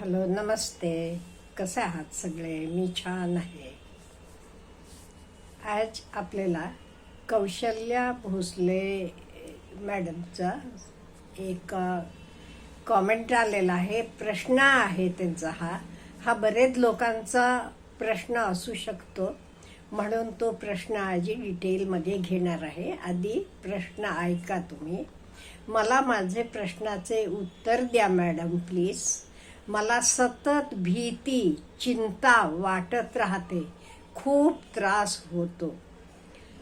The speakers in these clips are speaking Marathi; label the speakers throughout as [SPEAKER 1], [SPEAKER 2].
[SPEAKER 1] हॅलो नमस्ते. कसे आहात सगळे? मी छान आहे. आज आपल्याला कौशल्या भोसले मॅडमचा एक कॉमेंट आलेला आहे. प्रश्न आहे त्यांचा हा. हा बरेच लोकांचा प्रश्न असू शकतो. म्हणून तो प्रश्न आजी डिटेलमध्ये घेणार आहे. आधी प्रश्न ऐका तुम्ही. मला माझे प्रश्नाचे उत्तर द्या मॅडम प्लीज मला सतत भीती चिंता वाटत राहते. खूप त्रास होतो.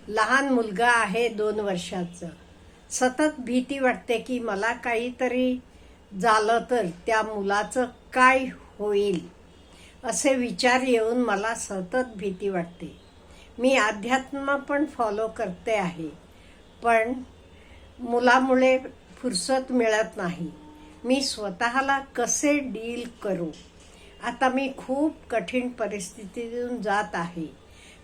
[SPEAKER 1] लहान मुलगा आहे दोन वर्षाचं. सतत भीती वाटते की मला काहीतरी झालं तर त्या मुलाचं काय होईल? असे विचार येऊन मला सतत भीती वाटते. मी अध्यात्म पण फॉलो करते आहे. पण मुलामुळे फुरसत मिळत नाही. मी स्वतःला कसे डील करू? आता मी खूप कठीण परिस्थितीतून जात आहे.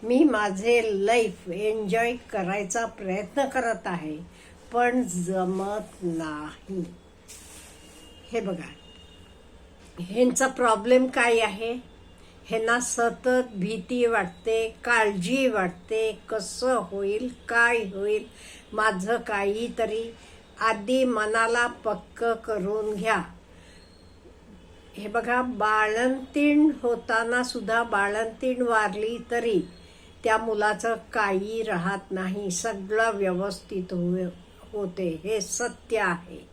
[SPEAKER 1] मी माझे लाईफ एन्जॉय करायचा प्रयत्न करत आहे पण जमत नाही. हे बघा. ह्यांचा प्रॉब्लेम काय आहे? ह्यांना सतत भीती वाटते काळजी वाटते कसं होईल काय होईल माझं काहीतरी आधी मनाला पक्क करून घ्या. हे बघा बाळंतीण होताना सुद्धा बाळंतीण वारली तरी त्या मुलाचं काही राहत नाही. सगळं व्यवस्थित हो होते. हे सत्य आहे.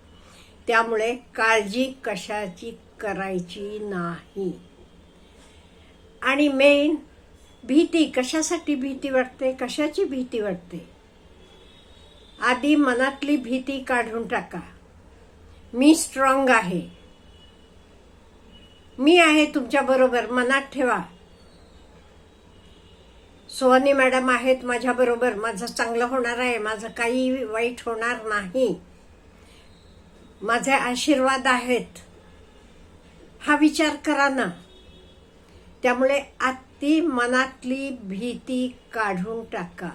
[SPEAKER 1] त्यामुळे काळजी कशाची करायची नाही. आणि मेन भीती कशासाठी भीती वाटते? कशाची भीती वाटते? आधी मनातली भीती काढून टाका. मी स्ट्रॉंग आहे. मी आहे तुमच्या बरोबर. मनात ठेवा. सोहनी मॅडम आहेत माझ्या बरोबर. माझं चांगलं होणार आहे. माझं काही वाईट होणार नाही. माझे आशीर्वाद आहेत. हा विचार करा ना. त्यामुळे अति मनातली भीती काढून टाका.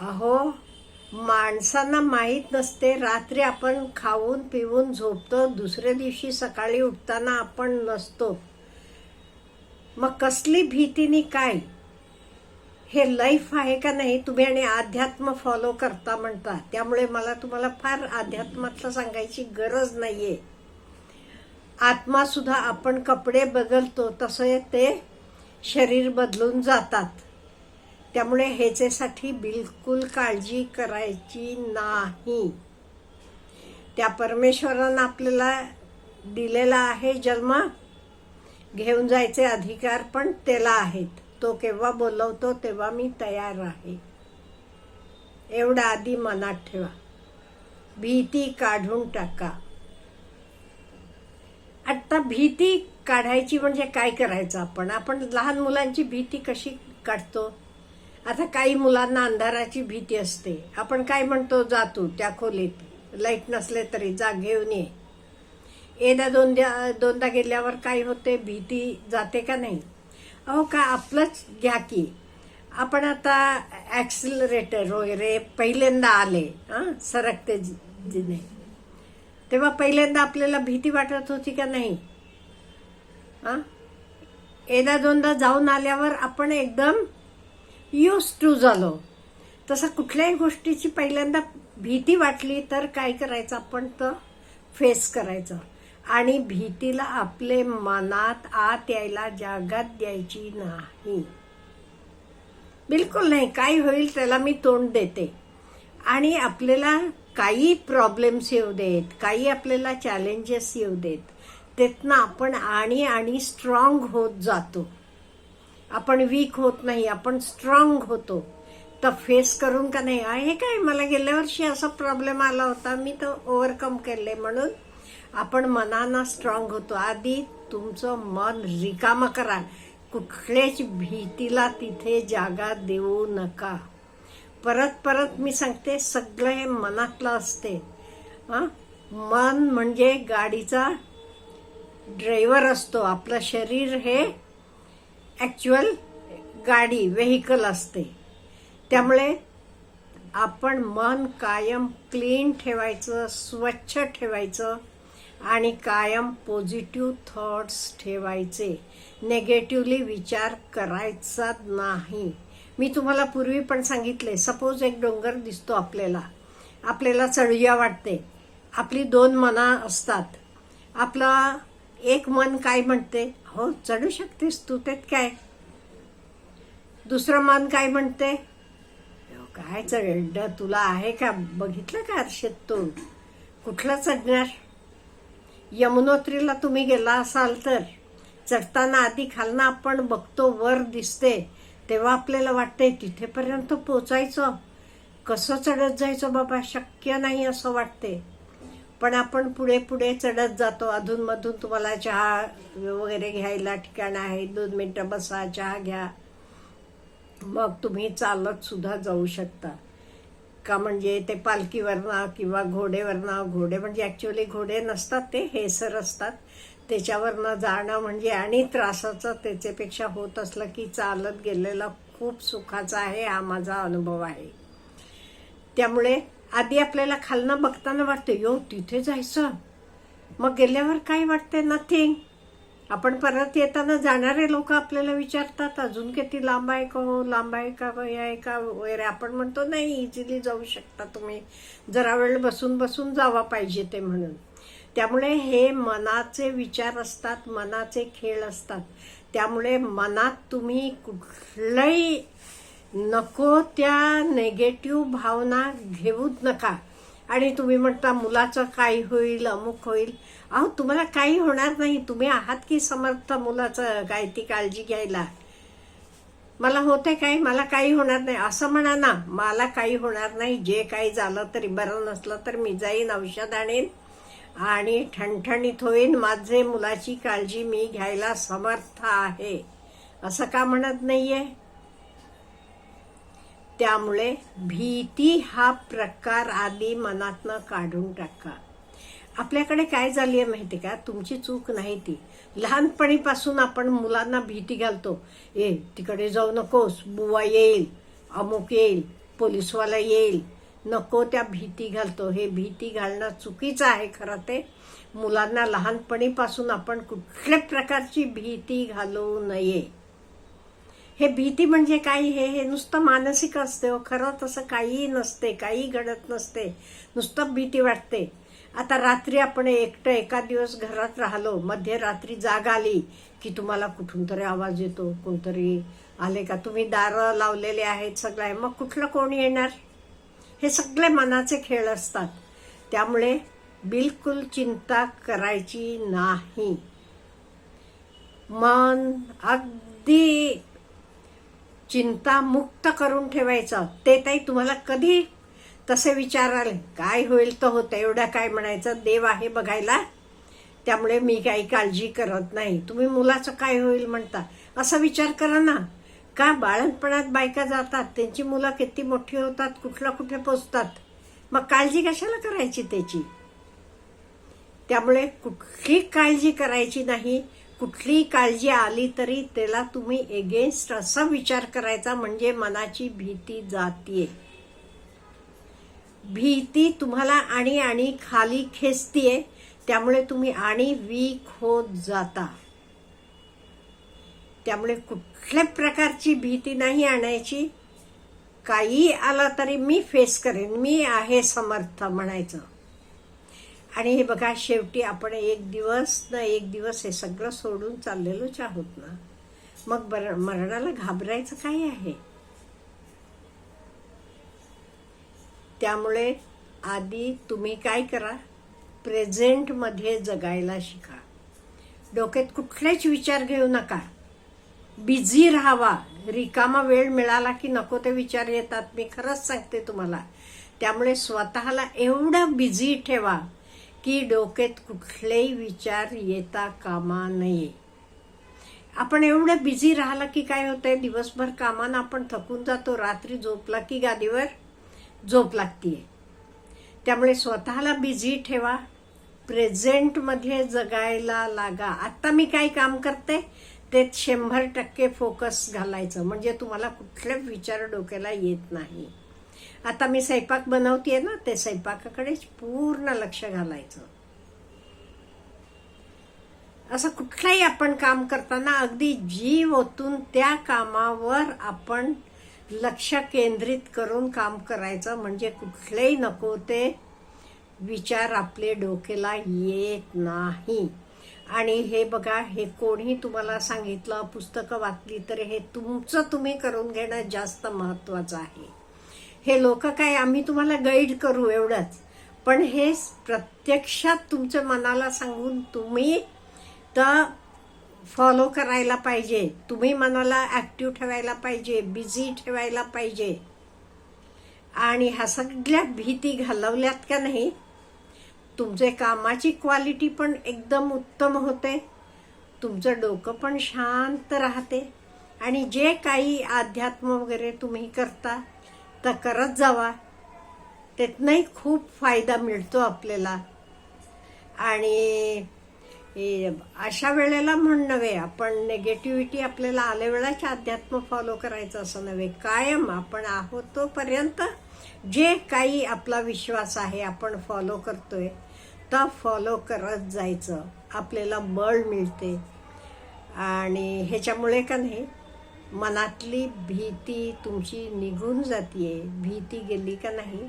[SPEAKER 1] अहो माणसांना माहीत नसते. रात्री आपण खाऊन पिऊन झोपतो. दुसऱ्या दिवशी सकाळी उठताना आपण नसतो. मग कसली भीतीनी काय? हे लाईफ आहे का नाही? तुम्ही आणि अध्यात्म फॉलो करता म्हणता. त्यामुळे मला तुम्हाला फार अध्यात्मातलं सांगायची गरज नाहीये. आहे आत्मासुद्धा आपण कपडे बदलतो. तसे ते शरीर बदलून जातात. त्यामुळे ह्याच्यासाठी बिलकुल काळजी करायची नाही. त्या परमेश्वरानं आपल्याला दिलेला आहे जन्म. घेऊन जायचे अधिकार पण त्याला आहेत. तो केव्हा बोलवतो तेव्हा मी तयार आहे. एवढा आधी मनात ठेवा. भीती काढून टाका. आता भीती काढायची म्हणजे काय करायचं आपण? आपण लहान मुलांची भीती कशी काढतो? आता काही मुलांना अंधाराची भीती असते. आपण काय म्हणतो? जातो त्या खोलीत. लाइट नसले तरी जा घेऊन ये. एकदा दोनदा दोनदा गेल्यावर काय होते? भीती जाते का नाही? अहो का आपलंच घ्या की. आपण आता ॲक्सिलरेटर वगैरे पहिल्यांदा आले हां सरकते जिने तेव्हा पहिल्यांदा आपल्याला भीती वाटत होती का नाही? हां? एकदा दोनदा जाऊन आल्यावर आपण एकदम यूज टू झालो. तसं कुठल्याही गोष्टीची पहिल्यांदा भीती वाटली तर काय करायचं? आपण तर फेस करायचं. आणि भीतीला आपले मनात आत यायला जागात द्यायची नाही. बिलकुल नाही. काय होईल त्याला मी तोंड देते. आणि आपल्याला काही प्रॉब्लेम्स येऊ देत काही आपल्याला चॅलेंजेस येऊ देत त्यातनं आपण आणि आणि स्ट्रॉंग होत जातो. आपण वीक होत नाही आपण स्ट्रॉंग होतो. तर फेस करून का नाही? आहे काय? मला गेल्या वर्षी असा प्रॉब्लेम आला होता. मी तर ओव्हरकम केले म्हणून. आपण मनानं स्ट्रॉंग होतो. आधी तुमचं मन रिकाम करा कुठल्याच भीतीला तिथे जागा देऊ नका. परत परत मी सांगते सगळं हे मनातलं असते. मन म्हणजे गाडीचा ड्रायव्हर असतो. आपलं शरीर हे ॲक्च्युअल गाडी व्हेकल असते. त्यामुळे आपण मन कायम क्लीन ठेवायचं स्वच्छ ठेवायचं आणि कायम पॉझिटिव्ह थॉट्स ठेवायचे. नेगेटिव्हली विचार करायचा नाही. मी तुम्हाला पूर्वी पण सांगितले सपोज एक डोंगर दिसतो आपल्याला. आपल्याला चढूया वाटते. आपली दोन मना असतात. आपला एक मन काय म्हणते? हो चढू शकतेस तू त्यात काय? दुसरं मन काय म्हणते? काय चढ तुला आहे का? बघितलं का आरशेत तू कुठलं चढणार? यमुनोत्रीला तुम्ही गेला असाल तर चढताना आधी खालनं आपण बघतो वर दिसते. तेव्हा आपल्याला वाटते तिथेपर्यंत पोचायचं. कसं चढत जायचं बाबा? शक्य नाही असं वाटते पण आपण पुढे पुढे चढत जातो. अधूनमधून तुम्हाला चहा वगैरे घ्यायला ठिकाण आहे. दोन मिनटं बसा चहा घ्या. मग तुम्ही चालत सुद्धा जाऊ शकता. का म्हणजे ते पालखीवरनं किंवा घोडेवरनं घोडे म्हणजे ॲक्च्युली घोडे नसतात ते हेसर असतात. त्याच्यावरनं जाणं म्हणजे आणि त्रासाचं त्याच्यापेक्षा होत असलं की चालत गेलेला खूप सुखाचा आहे हा माझा अनुभव आहे. त्यामुळे आधी आपल्याला खालनं बघताना वाटते यो तिथे जायचं. मग गेल्यावर काय वाटते नथिंग आपण परत येताना जाणारे लोक आपल्याला विचारतात अजून किती लांब आहे का हो? लांब आहे का? हे आहे का? वगैरे. आपण म्हणतो नाही इझिली जाऊ शकता तुम्ही. जरा वेळ बसून बसून जावा पाहिजे ते म्हणून. त्यामुळे हे मनाचे विचार असतात मनाचे खेळ असतात. त्यामुळे मनात तुम्ही कुठलंही नको त्या नेगेटिव्ह भावना घेऊच नका. आणि तुम्ही म्हणता मुलाचं काय होईल अमुक होईल. अहो तुम्हाला काही होणार नाही. तुम्ही आहात की समर्थ मुलाचं? काय ती काळजी घ्यायला. मला होते काय? मला काही होणार नाही. असं म्हणा ना मला काही होणार नाही. जे काही झालं तरी बरं नसलं तर मी जाईन औषध आणेन. आणि ठणठणीत होईन. माझे मुलाची काळजी मी घ्यायला समर्थ आहे. असं का म्हणत नाहीये? त्यामुळे भीती हा प्रकार आधी मनातनं काढून टाका. आपल्याकडे काय झाली आहे माहिती का? तुमची चूक नाही ती. लहानपणीपासून आपण मुलांना भीती घालतो. ए तिकडे जाऊ नकोस बुवा येईल अमुक येईल पोलिसवाला येईल. नको त्या भीती घालतो. हे भीती घालणं चुकीचं आहे खरं ते. मुलांना लहानपणीपासून आपण कुठल्या प्रकारची भीती घालवू नये. हे भीती म्हणजे काय हे हे नुसतं मानसिक असते हो. खरं तसं काहीही नसते काही घडत नसते. नुसतं भीती वाटते. आता रात्री आपण एकटं एका दिवस घरात राहिलो मध्यरात्री जाग आली की तुम्हाला कुठून तरी आवाज येतो कोणतरी आले का? तुम्ही दारं लावलेले आहेत सगळं. आहे मग कुठलं कोण येणार? हे सगळे मनाचे खेळ असतात. त्यामुळे बिलकुल चिंता करायची नाही. मन अगदी चिंता मुक्त करून ठेवायचं. ते ताई तुम्हाला कधी तसे विचार आले? काय होईल तर होतं एवढं काय म्हणायचं? देव आहे बघायला. त्यामुळे मी काही काळजी करत नाही. तुम्ही मुलाचं काय होईल म्हणता? असा विचार करा ना. का बाळणपणात बायका जातात? त्यांची मुलं किती मोठी होतात कुठला कुठे पोचतात? मग काळजी कशाला करायची त्याची? त्यामुळे कुठली काळजी करायची नाही? कुठली काळजी आली तरी त्याला तुम्ही एगेन्स्ट असा विचार करायचा म्हणजे मनाची भीती जातीये. भीती तुम्हाला आणि आणि खाली खेचतीये त्यामुळे तुम्ही आणि वीक होत जाता. त्यामुळे कुठल्या प्रकारची भीती नाही आणायची. काही आला तरी मी फेस करेन मी आहे समर्थ म्हणायचं. आणि हे बघा शेवटी आपण एक दिवस ना एक दिवस हे सगळं सोडून चाललेलोच आहोत ना. मग बर मरणाला घाबरायचं काय आहे? त्यामुळे आधी तुम्ही काय करा? प्रेझेंटमध्ये जगायला शिका. डोक्यात कुठलेच विचार घेऊ नका. बिझी राहावा. रिकामा वेळ मिळाला की नको ते विचार येतात. मी खरंच सांगते तुम्हाला. त्यामुळे स्वतःला एवढं बिझी ठेवा. की डोक्यात कुठलेही विचार येता कामा नये. आपण एवढं बिझी राहिलं की काय होतंय? दिवसभर कामानं आपण थकून जातो रात्री झोपला की गादीवर झोप लागतीये. त्यामुळे स्वतःला बिझी ठेवा प्रेझेंटमध्ये जगायला लागा. आत्ता मी काय काम करते? ते शंभर टक्के फोकस घालायचं. म्हणजे तुम्हाला कुठले विचार डोक्याला येत नाही. आता मी स्वयंपाक बनवतेय ना ते स्वयंपाकाकडेच पूर्ण लक्ष घालायचं. असं कुठलंही आपण काम करताना अगदी जीव ओतून त्या कामावर आपण लक्ष केंद्रित करून काम करायचं म्हणजे कुठलेही नको ते विचार आपले डोक्याला येत नाही. आणि हे बघा हे कोणी तुम्हाला सांगितलं पुस्तकं वाचली तर हे तुमचं तुम्ही करून घेणं जास्त महत्वाचं आहे. हे लोक काय आम्ही तुम्हाला गाईड करू एवढंच. पण हे प्रत्यक्षात तुमच्या मनाला सांगून तुम्ही तर फॉलो करायला पाहिजे. तुम्ही मनाला ॲक्टिव्ह ठेवायला पाहिजे बिझी ठेवायला पाहिजे. आणि ह्या सगळ्या भीती घालवल्यात का नाही? तुमचे कामाची क्वालिटी पण एकदम उत्तम होते. तुमचं डोकं पण शांत राहते. आणि जे काही अध्यात्म वगैरे तुम्ही करता तर करत जावा. त्यातनंही खूप फायदा मिळतो आपल्याला. आणि अशा वेळेला म्हण नव्हे आपण नेगेटिव्हिटी आपल्याला आल्या वेळाच अध्यात्म फॉलो करायचं असं नव्हे. कायम आपण आहोत तोपर्यंत जे काही आपला विश्वास आहे आपण फॉलो करतोय तर फॉलो करत जायचं. आपल्याला बळ मिळते. आणि ह्याच्यामुळे का नाही मनातली भीती तुमची निघून जाते भीती गेली का नाही?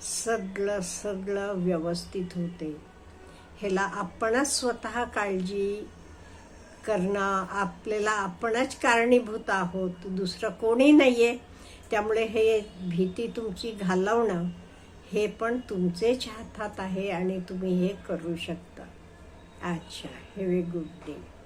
[SPEAKER 1] सगळं सगळं व्यवस्थित होते. ह्याला आपणच स्वतः काळजी करणं आपल्याला आपणच कारणीभूत आहोत. दुसरं कोणी नाही आहे त्यामुळे हे भीती तुमची घालवणं हे पण तुमचेच हातात आहे आणि तुम्ही हे करू शकता. अच्छा हे वे गुड डे